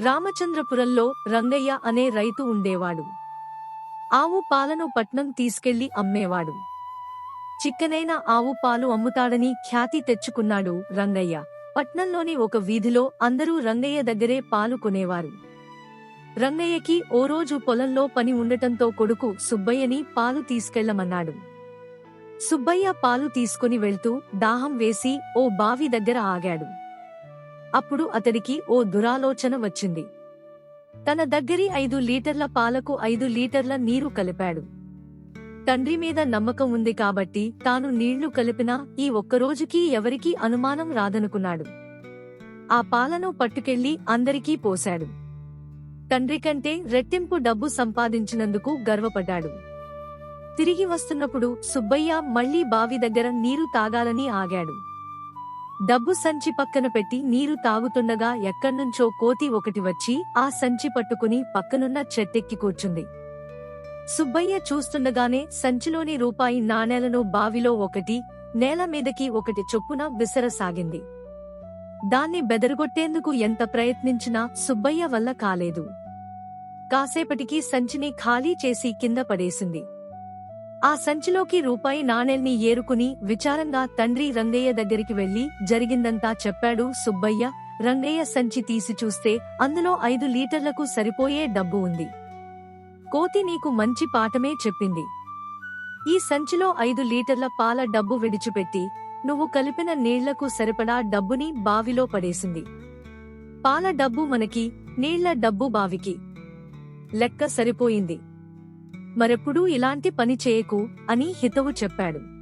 రామచంద్రపురంలో రంగయ్య అనే రైతు ఉండేవాడు. ఆవు పాలను పట్నం తీసుకెళ్ళి అమ్మేవాడు. చిక్కనైన ఆవు పాలు అమ్ముతాడని ఖ్యాతి తెచ్చుకున్నాడు రంగయ్య. పట్నంలోని ఒక వీధిలో అందరూ రంగయ్య దగ్గరే పాలు కొనేవారు. రంగయ్యకి ఓ రోజు పొలంలో పని ఉండటంతో కొడుకు సుబ్బయ్యని పాలు తీసుకెళ్ళమన్నాడు సుబ్బయ్య పాలు తీసుకుని వెళ్తూ దాహం వేసి ఓ బావి దగ్గర ఆగాడు. అప్పుడు అతడికి ఓ దురాలోచన వచ్చింది. తన దగ్గరి ఐదు లీటర్ల పాలకు ఐదు లీటర్ల నీరు కలిపాడు. తండ్రి మీద నమ్మకం ఉంది కాబట్టి తాను నీళ్ళు కలిపినా ఈ ఒక్కరోజుకి ఎవరికీ అనుమానం రాదనుకున్నాడు. ఆ పాలను పట్టుకెళ్ళి అందరికీ పోశాడు. తండ్రి కంటే రెట్టింపు డబ్బు సంపాదించినందుకు గర్వపడ్డాడు. తిరిగి వస్తున్నప్పుడు సుబ్బయ్య మళ్ళీ బావి దగ్గర నీరు తాగాలని ఆగాడు. డబ్బు సంచి పక్కన పెట్టి నీరు తాగుతుండగా ఎక్కడ్నుంచో కోతి ఒకటి వచ్చి ఆ సంచి పట్టుకుని పక్కనున్న చెట్టెక్కి కూర్చుంది. సుబ్బయ్య చూస్తుండగానే సంచిలోని రూపాయి నాణేలను బావిలో ఒకటి నేల మీదకి ఒకటి చొప్పున విసరసాగింది. దాన్ని బెదరగొట్టేందుకు ఎంత ప్రయత్నించినా సుబ్బయ్య వల్ల కాలేదు. కాసేపటికి సంచిని ఖాళీ చేసి కింద పడేసింది. ఆ సంచిలోకి రూపాయి నాణేల్ని ఏరుకుని విచారంగా తండ్రి రంగయ్య దగ్గరికి వెళ్ళి జరిగిందంతా చెప్పాడు సుబ్బయ్య. రంగయ్య సంచి తీసి చూస్తే అందులో ఐదు లీటర్లకు సరిపోయే డబ్బు ఉంది. కోతి నీకు మంచి పాఠమే చెప్పింది. ఈ సంచిలో ఐదు లీటర్ల పాల డబ్బు విడిచిపెట్టి నువ్వు కలిపిన నీళ్ళకు సరిపడా డబ్బుని బావిలో పడేసింది. పాల డబ్బు మనకి నీళ్ళ డబ్బు బావికి లెక్క సరిపోయింది. మరెప్పుడూ ఇలాంటి పని చేయకు అని హితవు చెప్పాడు.